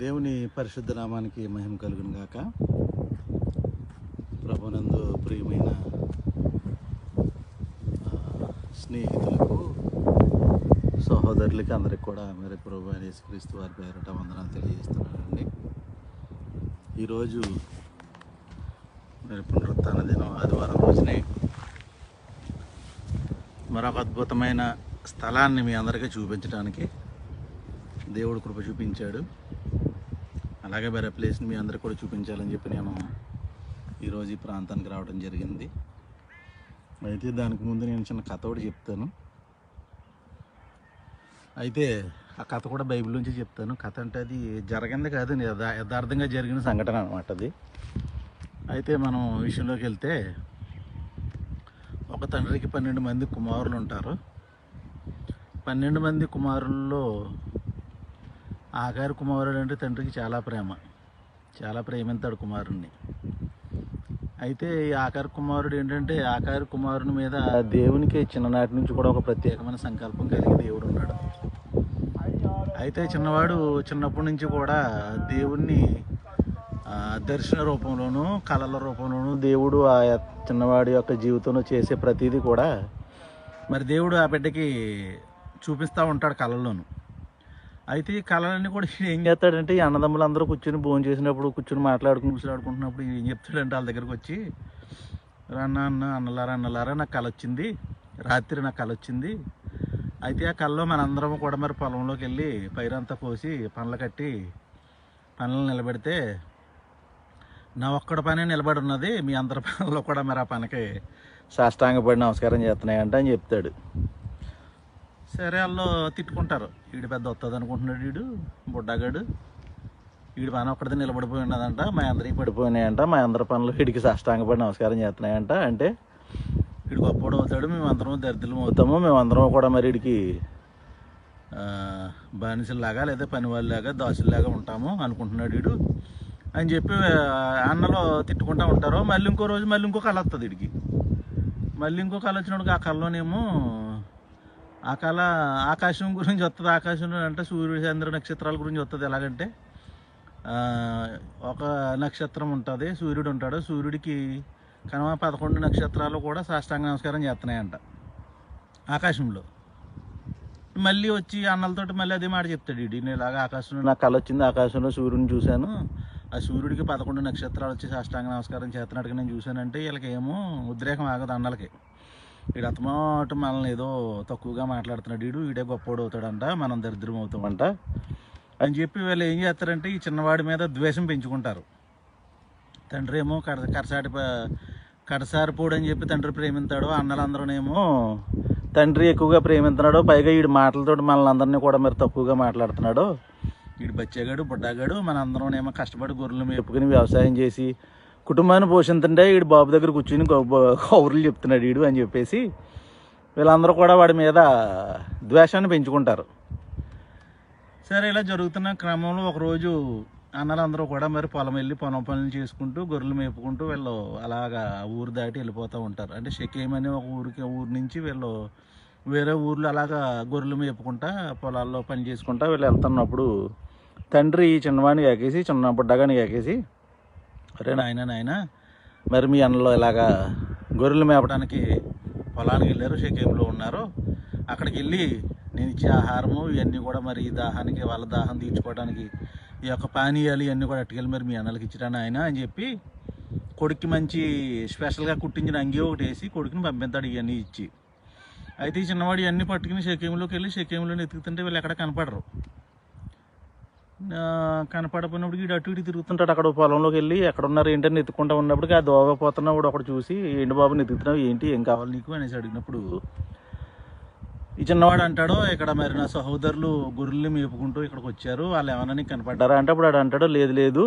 దేవుని పరిశుద్ధ నామానికి మహిమ కలుగును గాక. ప్రభునందు ప్రియమైన స్నేహితులకు సహోదరులకి అందరికి కూడా మీరు ప్రభు యేసుక్రీస్తు వారి పేరట వందనాలు తెలియజేస్తున్నానండి. ఈరోజు మరి పునరుత్న దినం ఆదివారం రోజునే మరొక అద్భుతమైన స్థలాన్ని మీ అందరికీ చూపించడానికి దేవుడు కృప చూపించాడు. అలాగే వేరే ప్లేస్ని మీ అందరికి కూడా చూపించాలని చెప్పి నేను ఈరోజు ఈ ప్రాంతానికి రావడం జరిగింది. అయితే దానికి ముందు నేను చిన్న కథ ఒకటి చెప్తాను. అయితే ఆ కథ కూడా బైబిల్ నుంచి చెప్తాను. కథ అంటే అది జరిగింది కాదు యథార్థంగా జరిగిన సంఘటన అనమాట అది. అయితే మనం విషయంలోకి వెళ్తే ఒక తండ్రికి పన్నెండు మంది కుమారులు ఉంటారు. పన్నెండు మంది కుమారుల్లో ఆకారి కుమారుడు అంటే తండ్రికి చాలా ప్రేమ. చాలా ప్రేమింతాడు కుమారుణ్ణి. అయితే ఈ ఆకార కుమారుడు ఏంటంటే ఆకారి కుమారుని మీద దేవునికి చిన్ననాటి నుంచి కూడా ఒక ప్రత్యేకమైన సంకల్పం కలిగి దేవుడు ఉన్నాడు. అయితే చిన్నవాడు చిన్నప్పటి నుంచి కూడా దేవుణ్ణి దర్శన రూపంలోనూ కళల రూపంలోనూ దేవుడు ఆ చిన్నవాడి యొక్క జీవితంలో చేసే ప్రతిదీ కూడా మరి దేవుడు ఆ బిడ్డకి చూపిస్తూ ఉంటాడు కళల్లోనూ. అయితే ఈ కళలన్నీ కూడా ఏం చేస్తాడంటే ఈ అన్నదమ్ములందరూ కూర్చొని భోజనం చేసినప్పుడు కూర్చొని మాట్లాడుకుని కూర్చోడుకుంటున్నప్పుడు ఈయన ఏం చెప్తాడంటే వాళ్ళ దగ్గరికి వచ్చి రన్న అన్న అన్నలారా అన్నలారా నాకు కళ వచ్చింది. రాత్రి నాకు కళ వచ్చింది. అయితే ఆ కళ్ళలో మనందరం కూడా మరి పొలంలోకి వెళ్ళి పైరంతా కోసి పనులు కట్టి పనులు నిలబెడితే నా ఒక్కడ పని నిలబడి ఉన్నది. మీ అందరి పనుల్లో కూడా మరి ఆ పనికి సాష్టాంగపడి నమస్కారం చేస్తున్నాయంట అని చెప్తాడు. సరే తిట్టుకుంటారు. వీడు పెద్ద వస్తుంది అనుకుంటున్నాడు వీడు బుడ్డగాడు. వీడి పని ఒక్కడితే నిలబడిపోయి ఉన్నదంట మా అందరికి పడిపోయినాయంట మా అందరి పనులు వీడికి సాష్టాంగపడి నమస్కారం చేస్తున్నాయంట. అంటే వీడు గొప్పడు అవుతాడు మేమందరం దరిద్రం అవుతాము మేమందరం కూడా మరి వీడికి బానిసల్లాగా లేదా పనివాళ్ళలాగా దాసుల్లాగా ఉంటాము అనుకుంటున్నాడు వీడు అని చెప్పి అన్నలో తిట్టుకుంటా ఉంటారు. మళ్ళీ ఇంకో రోజు మళ్ళీ ఇంకో కళ వస్తుంది వీడికి మళ్ళీ ఇంకో కళ వచ్చినప్పుడు ఆ కళ్ళలోనేమో ఆ కళ ఆకాశం గురించి వస్తుంది ఆకాశంలో అంటే సూర్యుడు చంద్ర నక్షత్రాల గురించి వస్తుంది ఎలాగంటే ఒక నక్షత్రం ఉంటుంది. సూర్యుడు ఉంటాడు. సూర్యుడికి కనుమ పదకొండు నక్షత్రాలు కూడా సాష్టాంగ నమస్కారం చేస్తున్నాయంట ఆకాశంలో. మళ్ళీ వచ్చి అన్నలతోటి మళ్ళీ అదే మాట చెప్తాడు ఇడి నేను ఇలాగ ఆకాశంలో నాకు కళ వచ్చింది. ఆకాశంలో సూర్యుడిని చూశాను. ఆ సూర్యుడికి పదకొండు నక్షత్రాలు వచ్చి సాష్టాంగ నమస్కారం చేస్తున్నట్టుగా నేను చూశానంటే వీళ్ళకి ఏమో ఉద్రేకం ఆగదు అన్నలకి. వీడు మనల్ని ఏదో తక్కువగా మాట్లాడుతున్నాడు వీడు వీడే గొప్పోడు అవుతాడంట మనం దరిద్రం అవుతామంట. అని చెప్పి వీళ్ళు ఏం చేస్తారంటే ఈ చిన్నవాడి మీద ద్వేషం పెంచుకుంటారు. తండ్రి ఏమో కడ కడసాటి ప- కడసారిపోడు అని చెప్పి తండ్రి ప్రేమిస్తాడు అన్నలందరూనేమో తండ్రి ఎక్కువగా ప్రేమిస్తున్నాడు పైగా వీడి మాటలతో మనల్ని అందరినీ కూడా మరి తక్కువగా మాట్లాడుతున్నాడు. వీడు బచ్చేగాడు బుడ్డాగాడు మన ఏమో కష్టపడి గొర్రెలు మేపుకుని వ్యవసాయం చేసి కుటుంబాన్ని పోషిస్తుంటే వీడు బాబు దగ్గర కూర్చుని కౌరులు చెప్తున్నాడు వీడు అని చెప్పేసి వీళ్ళందరూ కూడా వాడి మీద ద్వేషాన్ని పెంచుకుంటారు. సరే ఇలా జరుగుతున్న క్రమంలో ఒకరోజు అన్నలందరూ కూడా మరి పొలం వెళ్ళి పొలం పనులు చేసుకుంటూ గొర్రెలు మేపుకుంటూ వీళ్ళు అలాగా ఊరు దాటి వెళ్ళిపోతూ ఉంటారు. అంటే షకేమ్ అనే ఒక ఊరికి ఊరు నుంచి వీళ్ళు వేరే ఊర్లో అలాగా గొర్రెలు మేపుకుంటా పొలాల్లో పని చేసుకుంటా వీళ్ళు వెళ్తున్నప్పుడు తండ్రి ఈ చిన్నవాడిని ఎక్కేసి చిన్న బుడ్డగాని ఎక్కేసి అరే నాయన నాయన. మరి మీ అన్నలో ఇలాగా గొర్రెలు మేపడానికి పొలానికి వెళ్ళారు షకేమ్లో ఉన్నారు. అక్కడికి వెళ్ళి నేను ఇచ్చే ఆహారము ఇవన్నీ కూడా మరి ఈ దాహానికి వాళ్ళ దాహం తీర్చుకోవడానికి ఈ యొక్క పానీయాలు ఇవన్నీ కూడా అట్టుకెళ్ళి మరి మీ అన్నలకి ఇచ్చిరా ఆయన అని చెప్పి కొడుక్కి మంచి స్పెషల్గా కుట్టించిన అంగి ఒకటి వేసి కొడుకుని పంపిస్తాడు ఇవన్నీ ఇచ్చి. అయితే ఈ చిన్నవాడు ఇవన్నీ పట్టుకుని షకేంలోకి వెళ్ళి షకేంలో ఎత్తుకుతుంటే వీళ్ళు ఎక్కడ కనపడరు. కనపడపోయినప్పుడు వీడు అటు ఇటు తిరుగుతుంటాడు అక్కడ పొలంలోకి వెళ్ళి. ఎక్కడ ఉన్నారు ఏంటని ఎత్తుకుంటా ఉన్నప్పటికీ ఆ దోవ పోతున్నప్పుడు ఒకటి చూసి ఏంటి బాబు ఎత్తుకుతున్నావు ఏంటి? ఏం కావాలి నీకు? అనేసి అడిగినప్పుడు ఈ చిన్నవాడు అంటాడు ఇక్కడ మరి నా సహోదరులు గొర్రెల్ని మేపుకుంటూ ఇక్కడికి వచ్చారు. వాళ్ళు ఏమైనా నీకు కనపడ్డారా? అంటే అప్పుడు ఆడు అంటాడు లేదు లేదు.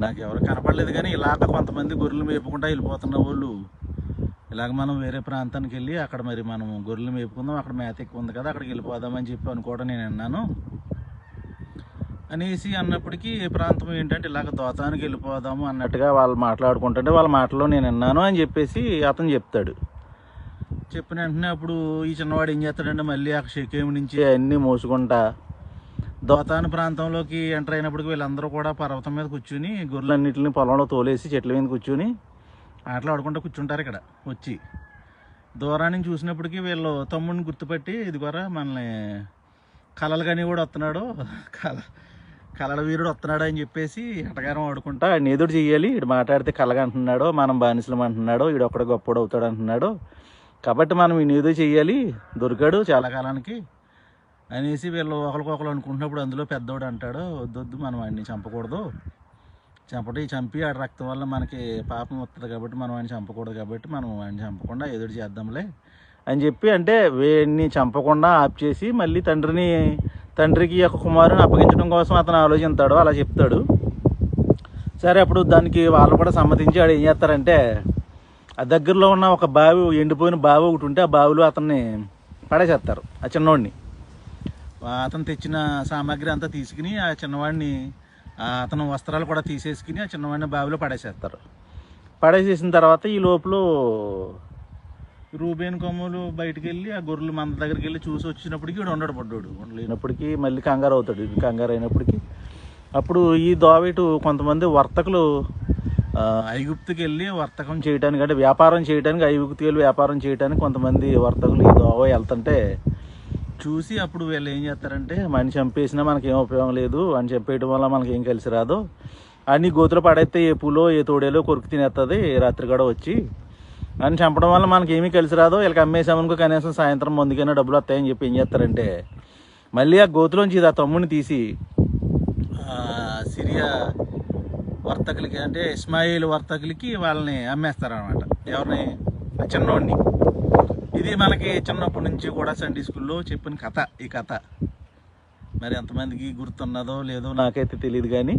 నాకు ఎవరు కనపడలేదు కానీ ఇలాగ కొంతమంది గొర్రెలు మేపుకుంటా వెళ్ళిపోతున్న వాళ్ళు. ఇలాగ మనం వేరే ప్రాంతానికి వెళ్ళి అక్కడ మరి మనం గొర్రెలు మేపుకుందాం. అక్కడ మేత ఎక్కువ ఉంది కదా అక్కడికి వెళ్ళిపోదామని చెప్పి అనుకోవడం నేను అన్నాను అనేసి అన్నప్పటికీ ఈ ప్రాంతం ఏంటంటే ఇలాగ దోతానికి వెళ్ళిపోదాము అన్నట్టుగా వాళ్ళు మాట్లాడుకుంటుంటే వాళ్ళ మాటలో నేను విన్నాను అని చెప్పేసి అతను చెప్తాడు. చెప్పిన వెంటనే అప్పుడు ఈ చిన్నవాడు ఏం చేస్తాడంటే మళ్ళీ ఆ షకేం నుంచి అన్నీ మోసుకుంటా. దోతాను ప్రాంతంలోకి ఎంటర్ అయినప్పటికి వీళ్ళందరూ కూడా పర్వతం మీద కూర్చుని గొర్రెలన్నింటిని పొలంలో తోలేసి చెట్ల మీద కూర్చుని ఆటలు ఆడుకుంటూ కూర్చుంటారు ఇక్కడ వచ్చి. దూరాన్ని చూసినప్పటికీ వీళ్ళు తమ్ముడిని గుర్తుపట్టి ఇదిగోరా మనల్ని కలలు కానీ కూడా వస్తున్నాడు. కల కలల వీరుడు వస్తున్నాడు అని చెప్పేసి ఎటగారం ఆడుకుంటా ఆయన ఎదురు చెయ్యాలి. ఇడు మాట్లాడితే కలగా అంటున్నాడు మనం బానిసలం అంటున్నాడు ఈడు ఒక్కడ గొప్పడు అవుతాడు అంటున్నాడు. కాబట్టి మనం ఈయన ఏదో చెయ్యాలి. దొరికాడు చాలా కాలానికి. అనేసి వీళ్ళు ఒకరికొకరు అనుకుంటున్నప్పుడు అందులో పెద్దోడు అంటాడు వద్దొద్దు మనం వాడిని చంపకూడదు. చంపటి చంపి ఆ రక్తం వల్ల మనకి పాపం వస్తుంది కాబట్టి మనం వాడిని చంపకూడదు కాబట్టి మనం ఆయన చంపకుండా ఎదురు చేద్దాంలే. అని చెప్పి అంటే వీడిని చంపకుండా ఆప్ చేసి మళ్ళీ తండ్రిని తండ్రికి యొక్క కుమారుని అప్పగించడం కోసం అతను ఆలోచిస్తాడు అలా చెప్తాడు. సరే అప్పుడు దానికి వాళ్ళు కూడా సమ్మతించి వాడు ఏం చేస్తారంటే ఆ దగ్గరలో ఉన్న ఒక బావి ఎండిపోయిన బావి ఒకటి ఉంటే ఆ బావిలో అతన్ని పడేసేస్తారు ఆ చిన్నవాడిని అతను తెచ్చిన సామాగ్రి అంతా తీసుకుని ఆ చిన్నవాడిని అతను వస్త్రాలు కూడా తీసేసుకుని ఆ చిన్నవాడిని బావిలో పడేసేస్తారు. పడేసేసిన తర్వాత ఈ లోపల రూబేన్ కొమ్మలు బయటకు వెళ్ళి ఆ గొర్రెలు మన దగ్గరికి వెళ్ళి చూసి వచ్చినప్పటికీ వీడు ఉండడు పడ్డాడు. లేనప్పటికీ మళ్ళీ కంగారు అవుతాడు. కంగారు అయినప్పటికీ. అప్పుడు ఈ దోవేటు కొంతమంది వర్తకులు ఐగుప్తికి ఐగుప్తుకి వెళ్ళి వర్తకం చేయడానికి అంటే వ్యాపారం చేయడానికి ఐగుప్తుకి వెళ్ళి వ్యాపారం చేయడానికి కొంతమంది వర్తకులు ఈ దోవ వెళ్తుంటే చూసి అప్పుడు వీళ్ళు ఏం చేస్తారంటే మనిషి చంపేసినా మనకి ఏం ఉపయోగం లేదు అని చెప్పేయడం వల్ల మనకి ఏం కలిసి రాదు. అన్ని గోతులు పడేస్తే ఏ పూలో ఏ తోడేలో కొరికి తినేస్తుంది రాత్రి కూడా వచ్చి అని చంపడం వల్ల మనకి ఏమీ కలిసి రాదు. వీళ్ళకి అమ్మేసామనుకో కనీసం సాయంత్రం ముందుకైనా డబ్బులు వస్తాయని చెప్పి ఏం చేస్తారంటే మళ్ళీ ఆ గోతులోంచి ఇది ఆ తమ్ముడిని తీసి సిరియా వర్తకులకి అంటే ఇస్మాయిల్ వర్తకులకి వాళ్ళని అమ్మేస్తారనమాట ఎవరిని? ఆ చిన్నోడిని. ఇది మనకి చిన్నప్పటి నుంచి కూడా సండే స్కూల్లో చెప్పిన కథ ఈ కథ. మరి ఎంతమందికి గుర్తున్నదో లేదో నాకైతే తెలియదు కానీ